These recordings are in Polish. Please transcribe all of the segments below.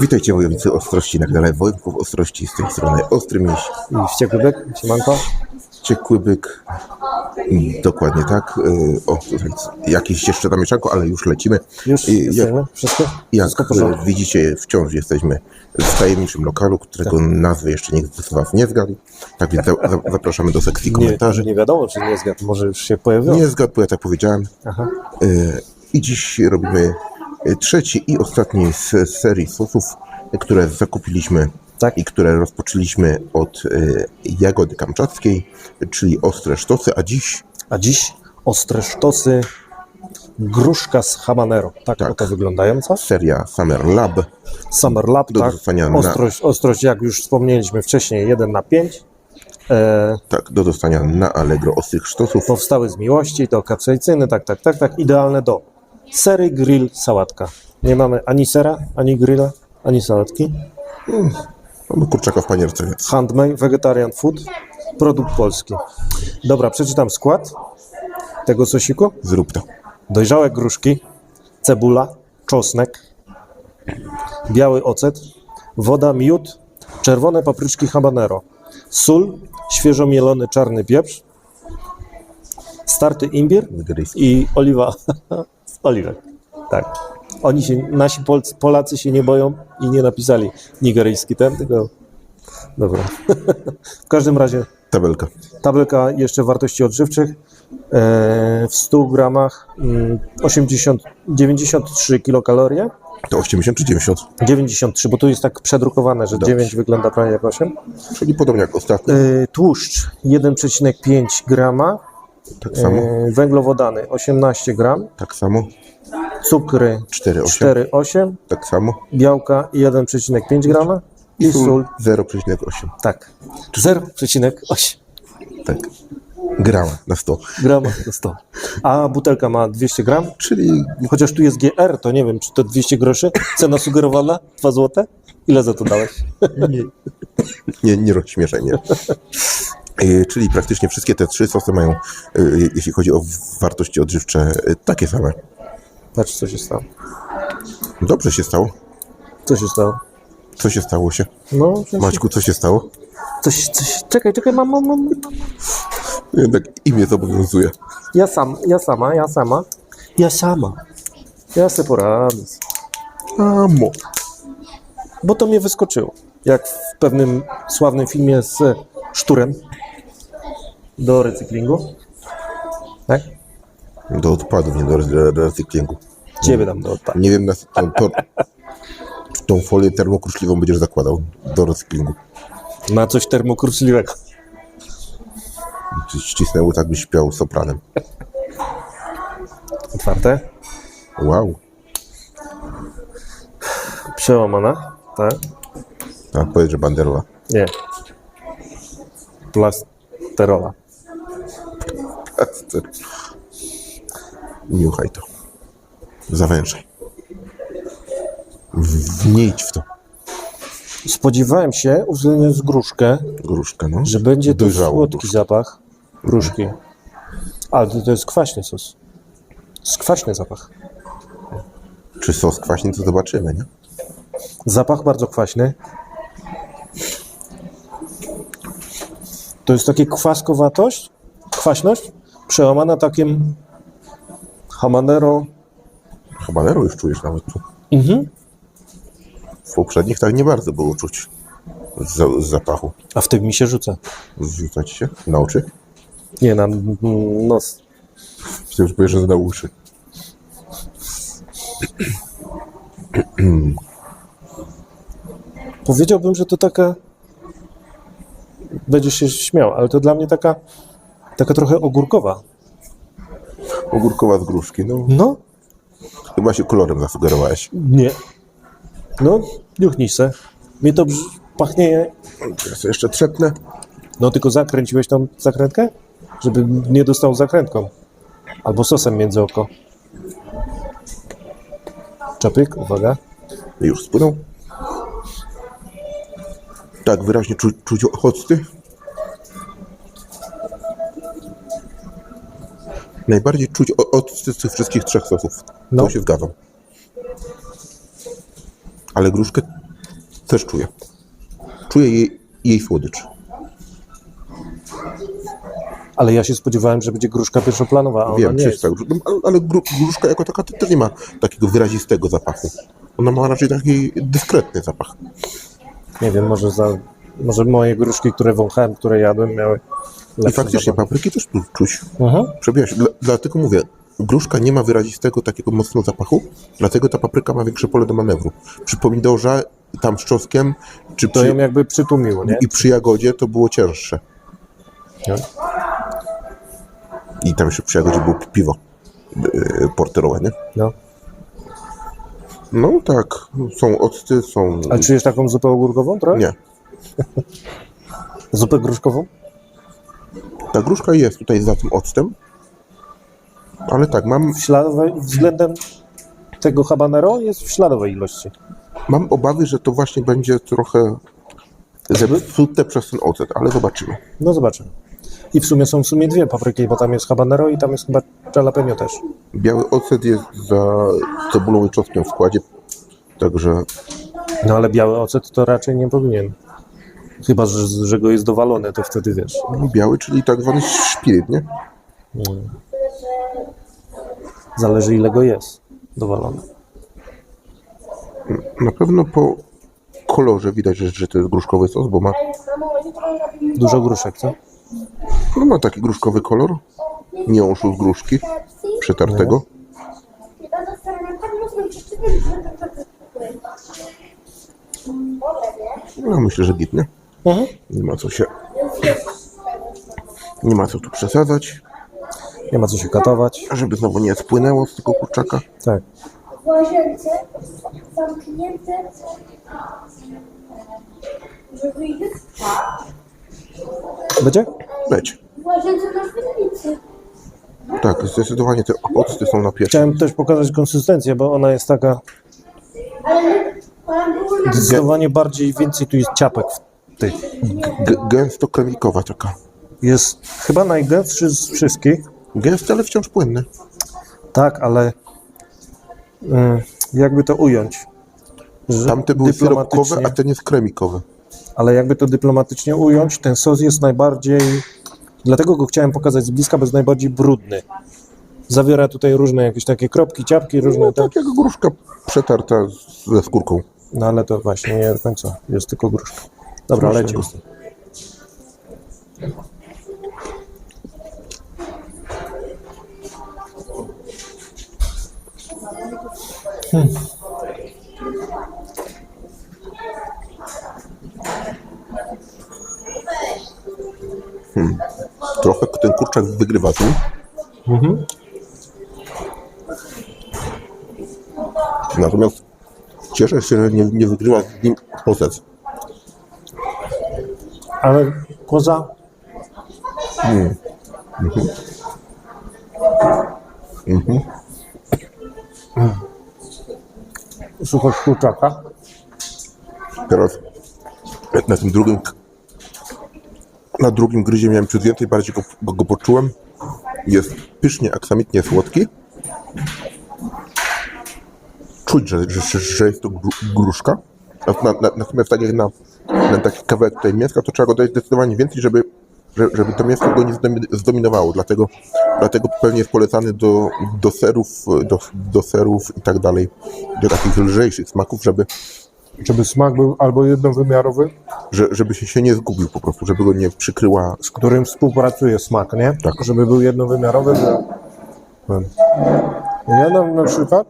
Witajcie wojownicy Ostrości na kanale Wojewódzków Ostrości z tej strony Ostry Miś, I wściekły byk, siemanko. Ciekły Byk, Mm, dokładnie tak. Y, O, tutaj jakieś jeszcze tam mieszanko, ale już lecimy. Już I jak? Wszystko? jak Wszystko widzicie, wciąż jesteśmy w tajemniczym lokalu, którego nazwy jeszcze nikt z Was nie zgadł. Tak więc za, za, zapraszamy do sekcji Nie, komentarzy. nie wiadomo, czy nie zgadł. Może już się pojawiło? Nie zgadł, bo ja tak powiedziałem. Aha. Y, I dziś robimy trzeci i ostatni z serii sosów, które zakupiliśmy Tak. i które rozpoczęliśmy od y, jagody kamczackiej, czyli ostre sztosy, a dziś A dziś ostre sztosy, gruszka z habanero. Tak, Tak. oto wyglądają, co? seria Summer Lab. Summer Lab, Do tak. dostania na- Ostrość, ostrość, jak już wspomnieliśmy wcześniej, 1 na 5. E, Tak, do dostania na Allegro ostrych sztosów. powstały z miłości, do kapsaicyny, tak, tak, tak, tak. Idealne do sery, grill, sałatka. Nie mamy ani sera, ani grilla, ani sałatki. Mamy kurczaka w panierce, więc Handmade, vegetarian food, produkt polski. Dobra, przeczytam skład tego sosiku. zrób to. Dojrzałe gruszki, cebula, czosnek, biały ocet, woda, miód, czerwone papryczki habanero, sól, świeżo mielony czarny pieprz, starty imbir Nigeryjski. i oliwa oliwek. Tak. Oni się, nasi Polcy, Polacy się nie boją i nie napisali nigeryjski ten, tylko... Dobra. w każdym razie Tabelka. Tabelka jeszcze wartości odżywczych. E, W 100 gramach mm, 80, 93 kilokalorie. To 80 czy 90? 93, bo tu jest tak przedrukowane, że Dobrze. 9 wygląda prawie jak 8. Czyli podobnie jak ostatnio. E, Tłuszcz 1,5 grama. Tak samo. E, Węglowodany 18 gram. Tak samo. Cukry 4,8. 4,8. Tak samo. Białka 1,5 grama. I sól, 0,8. tak, 0,8 Tak. Grała na 100. grama na 100. A butelka ma 200 gram. Czyli Chociaż tu jest GR, to nie wiem, czy to 200 groszy? Cena sugerowana? 2 złote? Ile za to dałeś? nie, nie, nie rozśmieszaj mnie. Y, Czyli praktycznie wszystkie te trzy sosy mają, y, jeśli chodzi o wartości odżywcze, takie same. Patrz, co się stało. Dobrze się stało. Co się stało? Co się stało się? No, Maćku, co się stało? coś, coś, czekaj, czekaj, mam, mam, mam. Jednak imię zobowiązuje. Ja sam, ja sama, ja sama. Ja sama. Ja sobie poradzę. Amo. Bo to mnie wyskoczyło. Jak w pewnym sławnym filmie z Szturem do recyklingu. Tak? Do odpadów, nie do re- do recyklingu. Ciebie tam do odpadu. Nie wiem, na tą, to, tą folię termokruszliwą będziesz zakładał do recyklingu. Na coś termokruszliwego. Ci Ścisnęło tak, byś śpiał sopranem. Otwarte. Wow. Przełamana. Tak? A powiedz, że banderowa. Nie. Plasterola. Niuchaj to. Zawężaj. W- Wniejdź w to. Spodziewałem się, uwzględniając gruszkę, Gruszkę, no. że będzie to Dojrzałą słodki gruszkę. zapach gruszki. Ale to, to jest kwaśny sos. Skwaśny zapach. Czy sos kwaśny, to zobaczymy, nie? Zapach bardzo kwaśny. To jest takie kwaskowatość, kwaśność, przełamana takim habanero. Habanero już czujesz nawet tu. Mhm. W poprzednich tak nie bardzo było czuć z, z zapachu. A w tym mi się rzuca. Zrzucać się na oczy? Nie, na nos. Chcę, że powiesz, że na uszy. Powiedziałbym, że to taka. Będziesz się śmiał, ale to dla mnie taka. Taka trochę ogórkowa. Ogórkowa z gruszki, no. No, Chyba się kolorem zasugerowałeś. nie. No, niuchnij se. Mnie to brz- pachnie. Ja sobie jeszcze trzepnę. No, tylko zakręciłeś tą zakrętkę? Żeby nie dostał zakrętką. Albo sosem między oko. Czapyk, uwaga. Już spłynął. Tak, wyraźnie czu, czuć octy. Najbardziej czuć o- octy z tych wszystkich trzech sosów. No. To się zgadzam. Ale gruszkę Też czuję. Czuję jej, jej słodycz. Ale ja się spodziewałem, że będzie gruszka pierwszoplanowa, a ona Wiem, nie czy jest. tak. Ale- Ale gru, gruszka jako taka też nie ma takiego wyrazistego zapachu. Ona ma raczej taki dyskretny zapach. Nie wiem, może za... Może moje gruszki, które wąchałem, które jadłem, miały I lepszy faktycznie zapach. papryki też tu czuć. Mhm. Przebija się. Dla, dlatego mówię, gruszka nie ma wyrazistego takiego mocnego zapachu, dlatego ta papryka ma większe pole do manewru. Przy pomidorze, tam z czosnkiem, czy To przy, ją jakby przytłumiło, nie? i przy jagodzie to było cięższe. Nie? I tam jeszcze przy jagodzie było piwo yy, porterowe, nie? No. No tak, są octy, są... A czujesz taką zupę ogórkową trochę? Nie. Zupę gruszkową? Ta gruszka jest tutaj za tym octem, ale tak, mam, W śladowej, względem tego habanero jest w śladowej ilości. mam obawy, że to właśnie będzie trochę zepsute przez ten ocet, ale zobaczymy. No zobaczymy. I w sumie są w sumie dwie papryki, bo tam jest habanero i tam jest chyba jalapeno też. Biały ocet jest za cebulą i czosnkiem w składzie, także No ale biały ocet to raczej nie powinien. Chyba, że, że go jest dowalone, to wtedy wiesz. no, biały, czyli tak zwany szpiryt, nie? Zależy ile go jest dowalone. Na pewno po kolorze widać, że, to jest gruszkowy sos, bo ma, Dużo gruszek, co? no, ma taki gruszkowy kolor, miąższu z gruszki przetartego. No myślę, że git, nie? Mhm. Nie ma co się, nie ma co tu przesadzać, Nie ma co się katować. żeby znowu nie spłynęło z tego kurczaka. Tak. w łazience zamknięte że wyjdę Będzie? Leć. w łazience na świetlicy Tak, zdecydowanie te octy są na pierwsze. Chciałem też pokazać konsystencję, bo ona jest taka ale zdecydowanie bardziej, więcej tu jest ciapek w gęsto kremikowa taka. Jest chyba najgęstszy z wszystkich. Gęsty, ale wciąż płynny. Tak, ale y, jakby to ująć? Że Tamte były syropkowe, a ten jest kremikowy. ale jakby to dyplomatycznie ująć, ten sos jest najbardziej, dlatego go chciałem pokazać z bliska, bo jest najbardziej brudny. Zawiera tutaj różne jakieś takie kropki, ciapki, różne No tak. tak jak gruszka przetarta ze skórką. No ale to właśnie nie do końca, jest tylko gruszka. Dobra, Proszę. lecimy. Trochę ten kurczak wygrywa tu. Natomiast cieszę się, że nie, nie wygrywa z nim ocet. Ale poza suchość kurczaka, Teraz na tym drugim na drugim gryzie miałem ciut więcej, bardziej go, go, go poczułem. Jest pysznie, aksamitnie słodki. Czuć, że, że, że jest to gru- gruszka. Na- na- na- Natomiast tak jak na, na taki kawałek tutaj mięska, to trzeba go dać zdecydowanie więcej, żeby, że- żeby to mięsko go nie zdomi- zdominowało. Dlatego, dlatego pewnie jest polecany do, do serów, do, do serów i tak dalej, do takich lżejszych smaków, żeby, żeby smak był albo jednowymiarowy, że, żeby się, się nie zgubił po prostu, żeby go nie przykryła. z którym współpracuje smak, nie? Tak. Żeby był jednowymiarowy. Że... Ja na, na przykład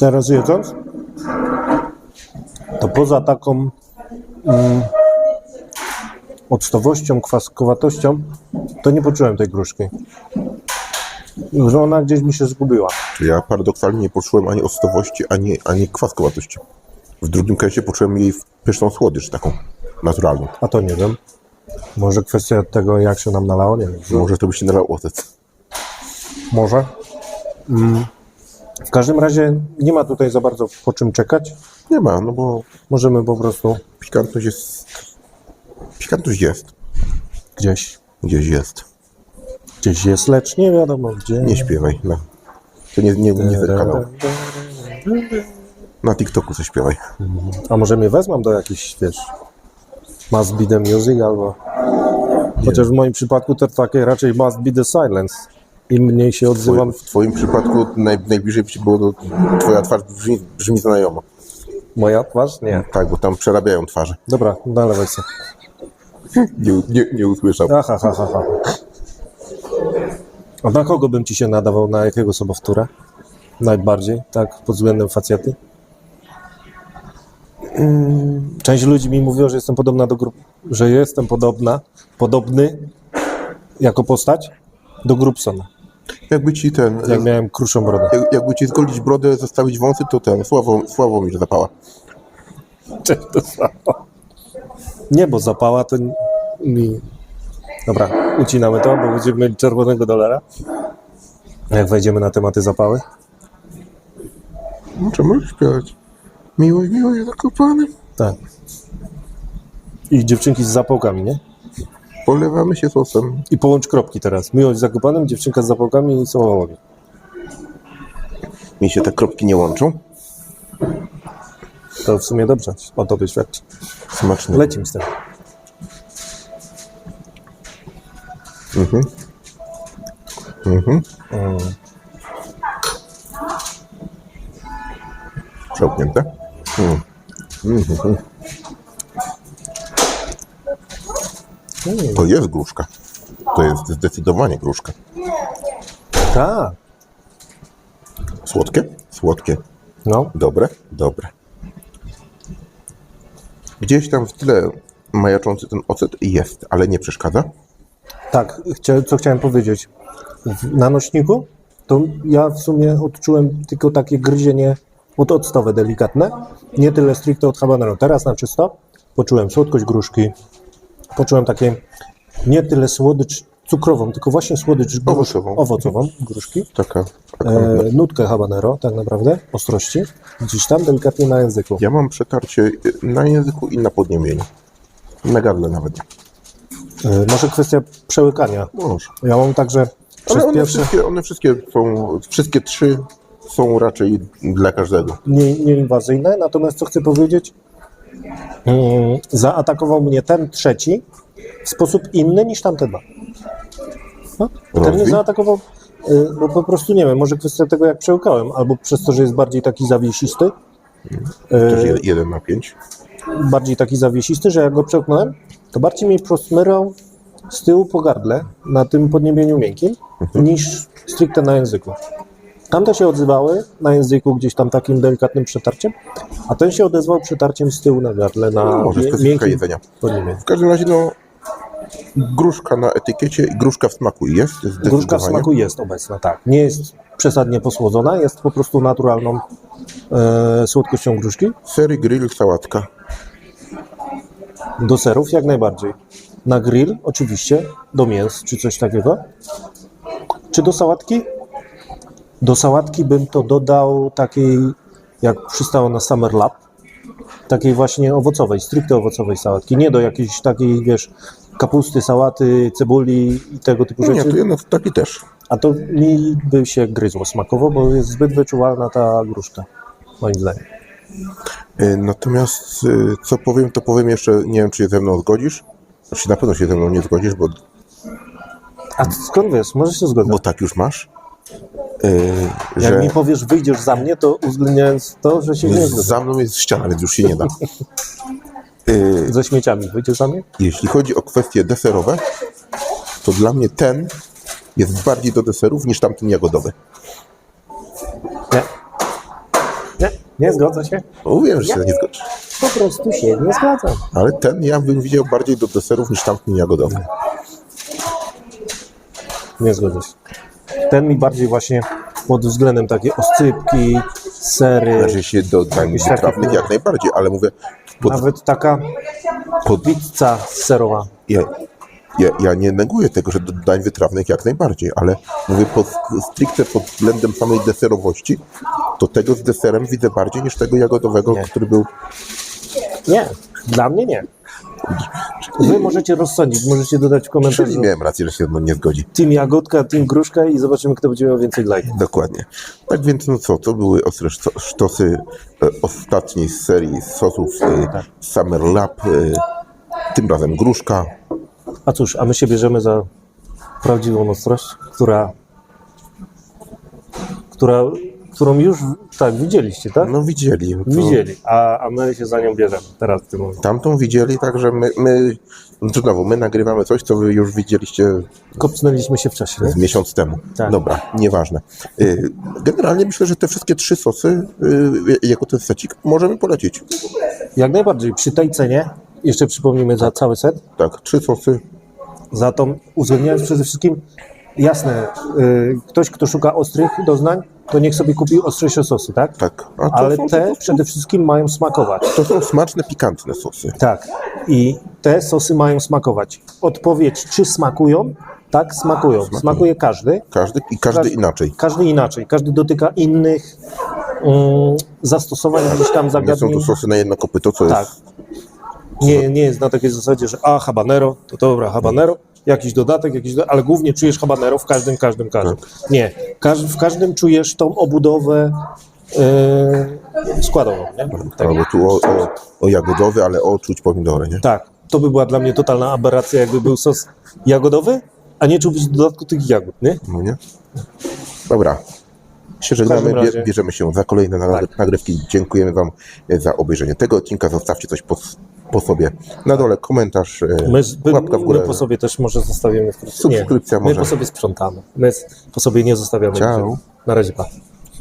teraz jedząc, to poza taką mm, octowością, kwaskowatością, to nie poczułem tej gruszki. Że ona gdzieś mi się zgubiła. Ja paradoksalnie nie poczułem ani octowości, ani, ani kwaskowatości. W drugim kęsie poczułem jej pyszną słodycz, taką naturalną. A to nie wiem. Może kwestia tego, jak się nam nalało, nie wiem. Może to by się nalał ocet. Może. Mm. W każdym razie nie ma tutaj za bardzo po czym czekać. Nie ma, no bo Możemy po prostu pikantność jest... Pikantność jest. gdzieś, Gdzieś jest. gdzieś jest, lecz nie wiadomo gdzie. Nie śpiewaj. No. To nie, nie, nie ten kanał. Na TikToku coś śpiewaj. A może mnie wezmą do jakichś, wiesz, Must Be The Music albo... Chociaż w moim przypadku to takie raczej Must Be The Silence. Im mniej się odzywam, W twoim przypadku naj, najbliżej było, do, twoja twarz brzmi, brzmi znajomo. Moja twarz? Nie. Tak, bo tam przerabiają twarze. Dobra, nalewaj sobie. Nie, nie, nie usłyszał. Aha, ha, ha, ha. A na kogo bym ci się nadawał? Na jakiego sobowtóra? Najbardziej, tak, pod względem facjety? Mm, Część ludzi mi mówiło, że jestem podobna do grup, że jestem podobna, podobny jako postać do Grubsona, Jakby ci ten, jak miałem kruszą brodę. jak, jakby ci zgolić brodę, zostawić wąsy, to ten, Sławo, Sławomir zapała. Cześć, to samo. Nie, bo zapała to mi... Dobra, ucinamy to, bo będziemy mieli czerwonego dolara. Jak wejdziemy na tematy zapały. No, Czemu śpiewać? Miłość, miłość zakopanym. Tak. I dziewczynki z zapałkami, nie? Polewamy się sosem. I połącz kropki teraz. Miłość z dziewczynka z zapałkami i sołołowi. Mi się te kropki nie łączą. To w sumie dobrze, o tobie świadczy. Smaczne. Lecimy z tym. Mhm. Mm. Przełknięte. Mm. To jest gruszka. To jest zdecydowanie gruszka. Tak. Słodkie? Słodkie. No, Dobre? Dobre. Gdzieś tam w tle majaczący ten ocet jest, ale nie przeszkadza. tak. Chcia, co chciałem powiedzieć. W, na nośniku to ja w sumie odczułem tylko takie gryzienie od octowe delikatne. Nie tyle stricte od habanero. Teraz na czysto poczułem słodkość gruszki. Poczułem takie nie tyle słodycz cukrową, tylko właśnie słodycz grusz, Owocową. owocową gruszki. Taka. taka E, nutkę habanero, tak naprawdę, ostrości. Gdzieś tam delikatnie na języku. Ja mam przetarcie y, na języku i na podniebieniu. Na gardle nawet. E, może kwestia przełykania. Może. Ja mam także przez Ale one pierwsze wszystkie, one wszystkie są, wszystkie trzy są raczej dla każdego. nie, nieinwazyjne, natomiast co chcę powiedzieć, zaatakował mnie ten trzeci w sposób inny niż tamte dwa. No, ten mnie zaatakował, y, bo po prostu nie wiem, może kwestia tego jak przełykałem, albo przez to, że jest bardziej taki zawiesisty, Też jed- jeden na pięć. bardziej taki zawiesisty, że jak go przełknąłem, to bardziej mi prosmyrał z tyłu po gardle na tym podniebieniu miękkim niż stricte na języku. Tamte się odzywały na języku gdzieś tam takim delikatnym przetarciem, a ten się odezwał przetarciem z tyłu na gardle na No, może specyfika jedzenia. W każdym razie, no, gruszka na etykiecie i gruszka w smaku jest. Gruszka w smaku jest obecna, tak. Nie jest przesadnie posłodzona, jest po prostu naturalną e, słodkością gruszki. Sery, grill, sałatka. Do serów jak najbardziej. Na grill oczywiście, do mięs czy coś takiego. Czy do sałatki? Do sałatki bym to dodał takiej, jak przystało na Summer Lab, takiej właśnie owocowej, stricte owocowej sałatki. Nie do jakiejś takiej, wiesz, kapusty, sałaty, cebuli i tego typu Nie, rzeczy. to jednak taki też. A to mi by się gryzło smakowo, bo jest zbyt wyczuwalna ta gruszka, moim zdaniem. Y, Natomiast y, co powiem, to powiem jeszcze, nie wiem, czy się ze mną zgodzisz. Znaczy, na pewno się ze mną nie zgodzisz, bo, A skąd wiesz? Może się zgodzę. bo tak już masz. Y, Jak że mi powiesz, wyjdziesz za mnie, to uwzględniając to, że się nie zgodzę. za mną jest ściana, więc już się nie da. Y, Ze śmieciami wyjdziesz za mnie? Jeśli chodzi o kwestie deserowe, to dla mnie ten jest bardziej do deserów niż tamten jagodowy. Nie. Nie, nie zgodzę się. Wiem, że się nie zgodzisz. Po prostu się nie zgadzam. Ale ten ja bym widział bardziej do deserów niż tamten jagodowy. Nie zgodzę się. Ten mi bardziej właśnie pod względem takie oscypki, sery, Znaczy się do dań wytrawnych jak najbardziej, ale mówię, pod, nawet taka pod, pizza serowa. ja, ja, ja nie neguję tego, że do dań wytrawnych jak najbardziej, ale mówię pod, stricte pod względem samej deserowości, to tego z deserem widzę bardziej niż tego jagodowego, Nie. który był Nie, dla mnie nie. Wy możecie rozsądzić, możecie dodać w komentarzu Czyli miałem rację, że się nie zgodzi. Team Jagodka, Team Gruszka i zobaczymy, kto będzie miał więcej lajków. Dokładnie. Tak więc, no co, to były ostre szto- sztosy e, ostatniej z serii sosów e, Summer Lab. E, tym razem gruszka. A cóż, a my się bierzemy za prawdziwą ostrość, która, która, którą już tak widzieliście, tak? No widzieli. To Widzieli, a, a my się za nią bierzemy teraz w tym momencie. Tamtą widzieli, także my, my no znowu, my nagrywamy coś, co wy już widzieliście Kopcnęliśmy się w czasie, nie? z miesiąc temu. Tak. Dobra, nieważne. Y, Generalnie myślę, że te wszystkie trzy sosy, y, jako ten secik, możemy polecić. Jak najbardziej. Przy tej cenie, jeszcze przypomnijmy za cały set, Tak, trzy sosy. za tą, uwzględniając przede wszystkim, jasne, y, ktoś, kto szuka ostrych doznań, to niech sobie kupi ostrzejsze sosy, tak? Tak. A to, Ale są, te przede wszystkim mają smakować. to są smaczne, pikantne sosy. Tak. I te sosy mają smakować. Odpowiedź, czy smakują? Tak, smakują. Smakuje każdy. Każdy i każdy Każdy- inaczej. Każdy inaczej. Każdy dotyka innych mm, zastosowań gdzieś tam Nie są zagadnień. to sosy na jedno kopyto, co Tak. jest Nie, nie jest na takiej zasadzie, że a, habanero, to dobra, habanero, jakiś dodatek, jakiś do... ale głównie czujesz habanero w każdym, każdym, każdym. Nie, Każ, w każdym czujesz tą obudowę yy, składową, nie? Tak. Albo tu o, o, o jagodowy, ale o czuć pomidory, nie? tak, to by była dla mnie totalna aberracja, jakby był sos jagodowy, a nie czułbyś w dodatku tych jagód, nie? No nie? Dobra. Się żegnamy, razie- bierzemy się za kolejne Tak. nagrywki. Dziękujemy Wam e, za obejrzenie tego odcinka. Zostawcie coś po, po sobie. Na dole komentarz, e, My, łapka w górę. my po sobie też może zostawimy wkrótce. Nie, Subskrypcja my może. po sobie sprzątamy. My po sobie nie zostawiamy. Ciao. Na razie, pa.